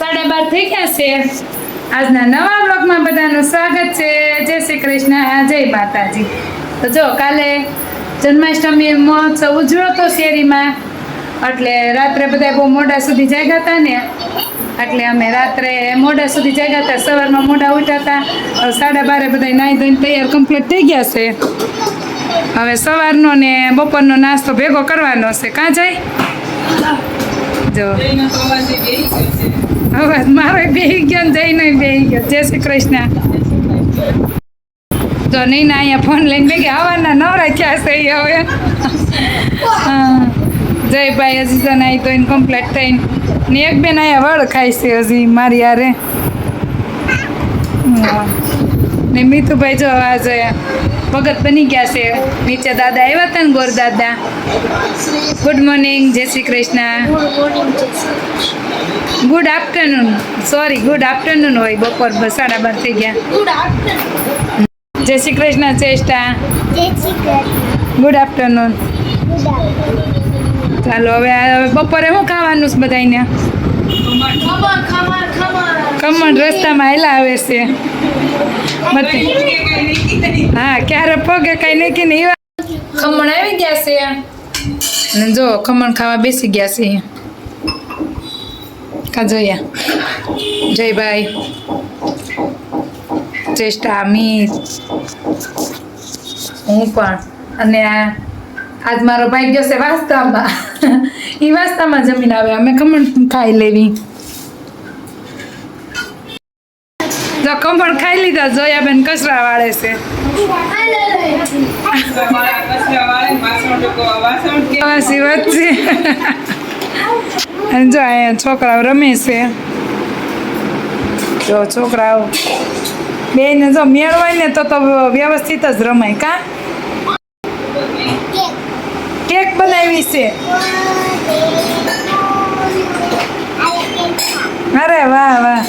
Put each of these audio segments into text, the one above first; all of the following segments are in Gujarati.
સાડા બાર થઈ ગયા છે. આજના નવા બ્લોગમાં બધાનું સ્વાગત છે. જય શ્રી કૃષ્ણ. જય માતાજી. તો જો, કાલે જન્માષ્ટમી મહોત્સવ ઉજવ્યો હતો શેરીમાં. એટલે રાત્રે બધા બહુ મોડા સુધી જાગ્યા હતા ને. એટલે અમે રાત્રે મોડા સુધી જાગ્યા હતા. સવારમાં મોડા ઉઠ્યા હતા. સાડા બારે બધા નાહી ધોઈને તૈયાર કમ્પ્લીટ થઈ ગયા છે. હવે સવારનો ને બપોરનો નાસ્તો ભેગો કરવાનો છે. કાં જાય? જો. હવે મારો બે ગયો ને જઈને બે ગયો. જય શ્રી કૃષ્ણ. તો નહીં ના અહીંયા ફોન લઈને બે ગયા. આવવાના નવરા ક્યાં છે હવે. હા. જય ભાઈ, હજી તો નહીં તો કમ્પ્લીટ થઈને. ને એક બેન અહીંયા વળ ખાય છે હજી મારી યારે. ને મીતુભાઈ જો આજે ભગત બની ગયા છે. નીચે દાદા આવ્યા હતા ને ગોર દાદા ગુડ મોર્નિંગ જય Shri Krishna. Good afternoon sorry good afternoon હોય બપોર સાડા બાર થઈ ગયા. જય શ્રી કૃષ્ણ ચેષ્ટા ગુડ આફ્ટરનૂન ચાલો હવે હવે બપોરે શું ખાવાનું છે બધાને કમણ રસ્તામાં હેલા આવે છે. હા ક્યારે પગે કઈ એવા. ખમણ આવી ગયા છે. અને જો ખમણ ખાવા બેસી ગયા છે. કા જોયા જય ભાઈ ચેષ્ટા મીત હું પણ. અને આજ મારો ભાઈ ગયો છે વાસ્તામાં. એ વાસ્તામાં જમીન આવે. અમે ખમણ ખાઈ લેવી. જો ખમણ ખાઈ લીધા જોયા બેન કચરા વાળે છે વાસી વચ્ચે અને જો અહીંયા છોકરાઓ રમે છે. જો છોકરાઓ બેને જો મેળ હોય ને તો તો વ્યવસ્થિત જ રમાય કા? કેક બનાવી છે. અરે વાહ વાહ.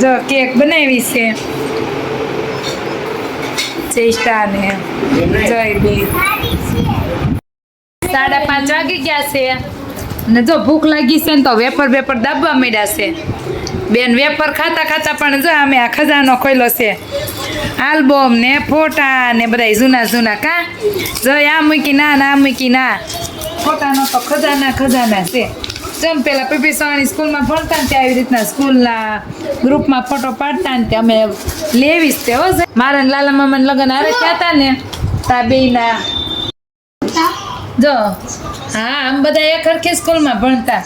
જો કેક બનાવી છે. ચેષ્ટા ને જય બી સાડા પાંચ વાગી ગયા છે. ને જો ભૂખ લાગી છે ને તો વેપર વેપર દાબવા માંડ્યા છે. બેન વેપર ખાતા ખાતા પણ જો અમે આ ખજાનો ખોલ્યો છે. આલ્બમ ને ફોટા ને બધા જૂના જૂના, કા? જો આ મૂકી ના ના મૂકી ના. ફોટાનો તો ખજાના ખજાના છે. જેમ પેલા પીપી સવાણી સ્કૂલમાં ભણતા ને આવી રીતના સ્કૂલના ગ્રુપમાં ફોટો પાડતા ને અમે લેવીશ તે, હો. મારા લાલા મામાને લગ્ન આવે ત્યાં હતા ને. તા બેયના જો હા આમ બધા એક હરખી સ્કૂલમાં ભણતા.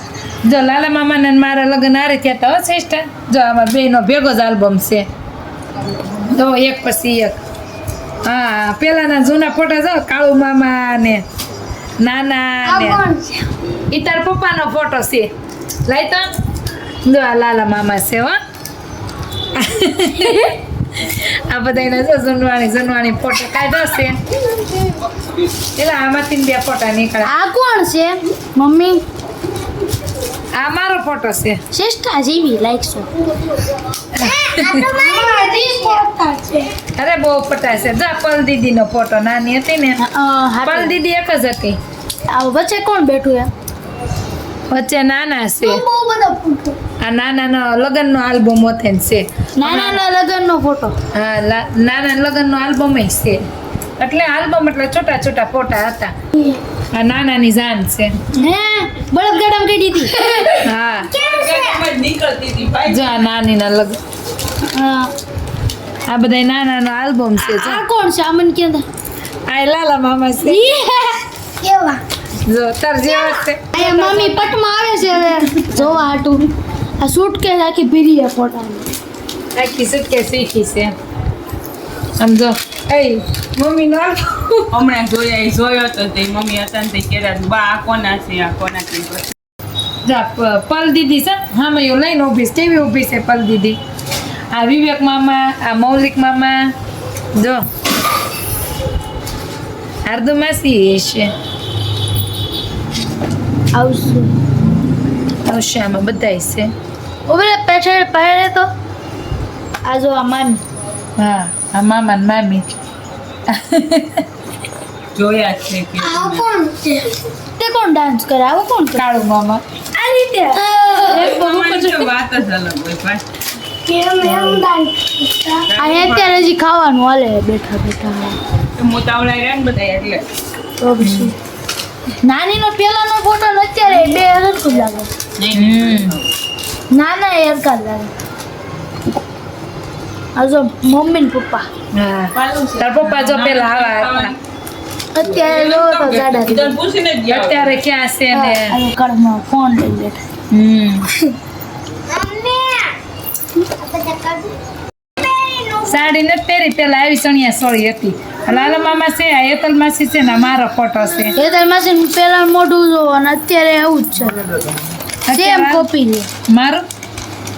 જો લાલા મામાને મારા લગ્ન થયા હતા હો સિસ્ટર જો આમાં બેનો ભેગો જ આલ્બમ છે. જો એક પછી એક. હા પેલાના જૂના ફોટા જો કાળુ મામા ને નાના ને. એ તાર પપ્પાનો ફોટો છે. લાઈ તો. જો આ લાલા મામા છે હો. આ બધાના જો જૂનવાણી જૂનવાણી ફોટો કાઢ્યો છે એટલે આમાંથી બે ફોટા નીકળે આ કોણ છે? મમ્મી? આ મારો ફોટો છે. શ્રેષ્ઠા જેવી લાગશો અરે બહુ ફોટા છે. જો પલ દીદી નો ફોટો નાની હતી ને. પલ દીદી એક જ હતી. વચ્ચે કોણ બેઠું એમ? વચ્ચે નાના છે. બહુ બધા ફોટો. આ નાનાનો લગ્નનો આલ્બમ ઓથેન છે. નાના લગ્નનો ફોટો. હા લા- નાના લગ્નનો આલ્બમ છે. એટલે આલ્બમ એટલે છોટા છોટા ફોટા હતા. આ નાનાની જાન છે. હે? બળદગાડામાં કઈ હતી હા. જો આ નાનીના લગ્ન હા. આ બધા નાનાનો આલ્બમ છે આ કોણ છે? આમન કે આ લાલા મામા છે. કેવા જો તાર જેવા છે. આ મમ્મી પટમાં આવે છે હવે. જોવા હાટું. આ સૂટ કે આખી ભીરી છે ફોટાની. આખી સુટકે શીખી છે. સમજો? એ મમ્મીનો નો હમણાં જોયા એ જોયો તો તે મમ્મી હતા ને તે કહેતા બા આ કોના છે? આ કોના છે? જા પલ દીદી છે. હા મેં એવું લઈને ઊભી છે. કેવી ઊભી છે પલ દીદી? આ વિવેક મામા આ મૌલિક મામા. જો. હાર્દુ માસી છે. આવશું. આવશે આમાં બધાય છે. ઓબરે પેછળ પહેરે તો. આ જો આ મામી. હા આ મામા ને મામી જોયા છે કે આ કોણ છે? તે કોણ ડાન્સ કરે? આવો કોણ કાળો મામા. આ રીતે? વાત જ અલગ હોય ભાઈ. આ અત્યારે હજી ખાવાનું હાલે બેઠા બેઠા. મોટાવડા રહ્યા ને બધા એટલે. તો પછી. નાનીનો પેલાનો ફોટો ને અત્યારે બે અલગ લાગે. ના એ હરખા જ લાગે આ જો મમ્મી ને પપ્પા તાર પપ્પા જો પેલા આવા અત્યારે લો તો જાડા પૂછીને ગયા અત્યારે ક્યાં છે ને? કડમાં ફોન લઈ બેઠા. હમ. સાડી નથી પહેરી પેલા આવી ચણિયા સોળી હતી. લાલા મામા છે આ એતલ માસી છે ને મારો ફોટો છે. એતલ માસી પેલા મોઢું જોવો અને અત્યારે આવું જ છે. સેમ કોપી છે મારું?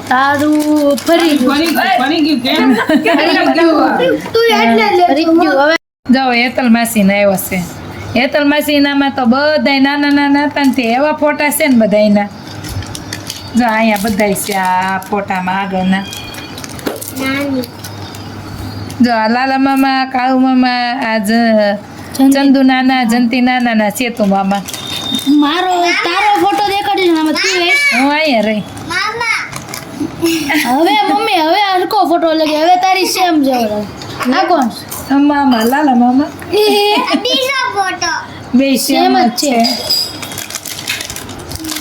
તારું ફરી ગયું. ફરી ગયું ફરી ગયું કેમ? ફરી ગયું. હવે. જો એતલ માસી ને આવ્યો છે. માસી નામાં તો બધા નાના નાના હતા ને એવા ફોટા છે ને બધાયના. જો અહીંયા બધાય છે આ ફોટામાં આગળના. જો આ લાલા મામા કાળુ મામા આ જ- ચંદુ. નાના જંતી નાના ના સેતુ મામા. મારો તારો ફોટો દેખાડી ને આમાં તું એ. હું અહીંયા રહી. હવે મમ્મી હવે હરકો ફોટો લગે હવે તારી સેમ જેવો લાગે આ કોણ? મામા લાલા મામા. બે સેમ જ છે.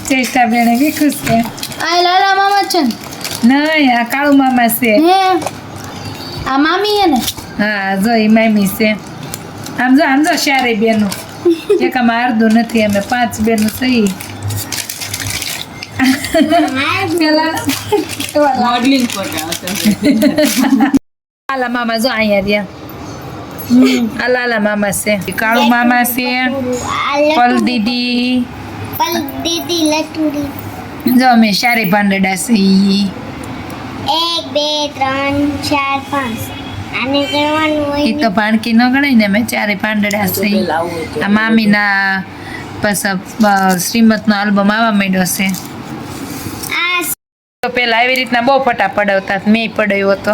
ચેષ્ટા બેને બી ખુશ છે. આ લાલા મામા છે ને? નહીં આ કાળુ મામા છે. હે? આ મામી હે ને? હા જો એ મામી છે. આમ જો આમ જો ચારે બેનો. એક આમાં અડધું નથી અમે પાંચ બેનો થઈ લાલા મામા જો અહીંયા રહ્યા આ લાલા મામા છે કાળુ મામા છે પલ દીદી દીદી લટુડી જો અમે શારી પાંદડા છે એક બે ત્રણ ચાર પાંચ આને કરવાનું હોય ઈ તો ભાણકી ન ગણાય ને અમે ચારે પાંદડા છે. આ મામીના પછી અ, શ્રીમતનો આલ્બમ આવવા માંડ્યો છે. તો પેલા આવી રીતના બહુ ફટા પડાવતા મેં પડાવ્યો હતો.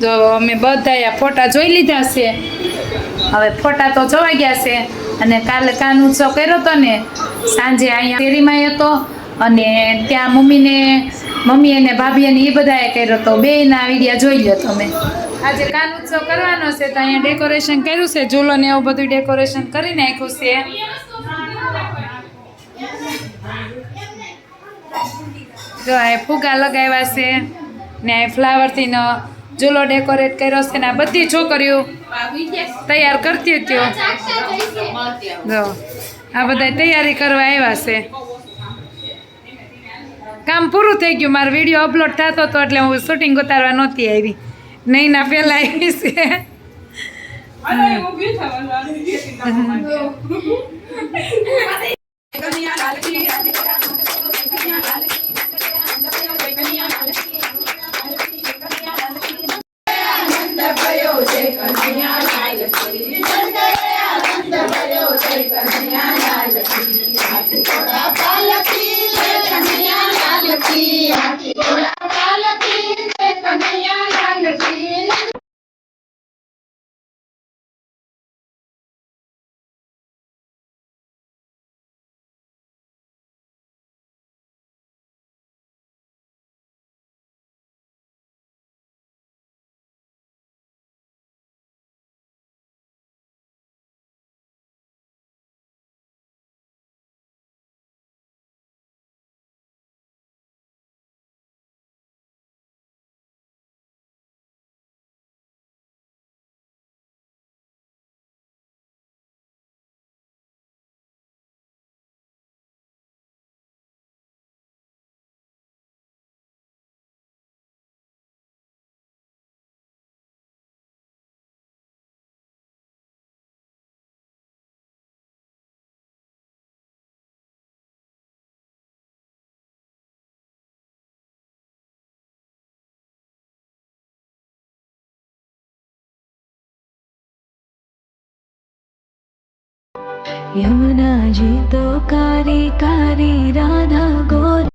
તો અમે બધા આ ફોટા જોઈ લીધા છે. હવે ફોટા તો જોવા ગયા છે. અને કાલે કાન ઉત્સવ કર્યો હતો ને સાંજે અહીંયા શેરીમાં હતો. અને ત્યાં મમ્મીને મમ્મી અને ભાભી અને એ બધાએ કર્યો હતો બેયના વિડીયા જોઈ લ્યો તમે. આજે કાન ઉત્સવ કરવાનો છે તો અહીંયા ડેકોરેશન કર્યું છે, ઝૂલો ને એવું બધું ડેકોરેશન કરી નાખ્યું છે. જો આ ફુગા લગાવ્યા છે ને આ ફ્લાવરથી નો ઝૂલો ડેકોરેટ કર્યો છે ને આ બધી છોકરીઓ તૈયાર કરતી હતી. જો, આ બધા તૈયારી કરવા આવ્યા છે. કામ પૂરું થઈ ગયું. મારો વીડિયો અપલોડ થતો હતો એટલે હું શૂટિંગ ઉતારવા નહોતી આવી. નહીં ના પહેલાં આવી છે. यमुना जी तो कारी कारी राधा गोरी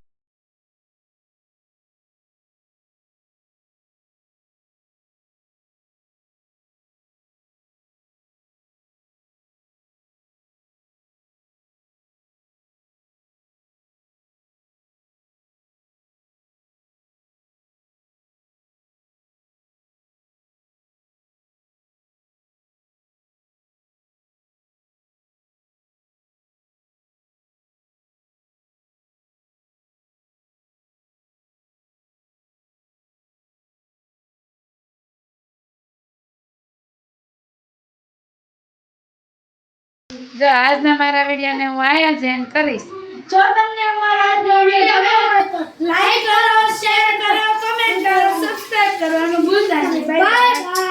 જો આજના મારા વિડીયોને હું આયા જ કરીશ. જો તમને અમારો આજનો વીડિયો ગમ્યો તો લાઈક કરો શેર કરો કમેન્ટ કરો સબસ્ક્રાઇબ કરવાનું ભૂલતા નહીં. બાય